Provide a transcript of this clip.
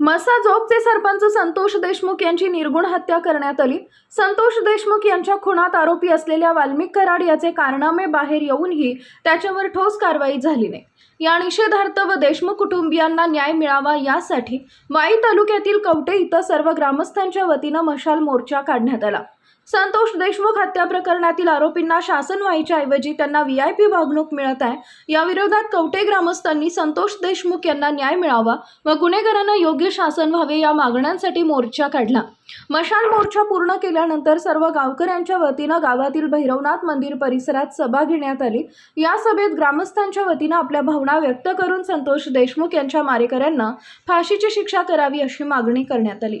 मसाजोगचे सरपंच संतोष देशमुख यांची निर्गुण हत्या करण्यात आली. संतोष देशमुख यांच्या खुनात आरोपी असलेल्या वाल्मिक कराड याचे कारनामे बाहेर येऊनही त्याच्यावर ठोस कारवाई झाली नाही. या निषेधार्थ व देशमुख कुटुंबियांना न्याय मिळावा यासाठी वाई तालुक्यातील कवटे इथं सर्व ग्रामस्थांच्या वतीनं मशाल मोर्चा काढण्यात आला. संतोष देशमुख हत्या प्रकरणातील आरोपींना शासन व्हायच्या ऐवजी त्यांना व्ही आय पी वागणूक मिळत आहे. याविरोधात कवटे ग्रामस्थांनी संतोष देशमुख यांना न्याय मिळावा व गुन्हेगारांना योग्य शासन व्हावे या मागण्यांसाठी मोर्चा काढला. मशाल मोर्चा पूर्ण केल्यानंतर सर्व गावकऱ्यांच्या वतीनं गावातील भैरवनाथ मंदिर परिसरात सभा घेण्यात आली. या सभेत ग्रामस्थांच्या वतीनं आपल्या भावना व्यक्त करून संतोष देशमुख यांच्या मारेकऱ्यांना फाशीची शिक्षा करावी अशी मागणी करण्यात आली.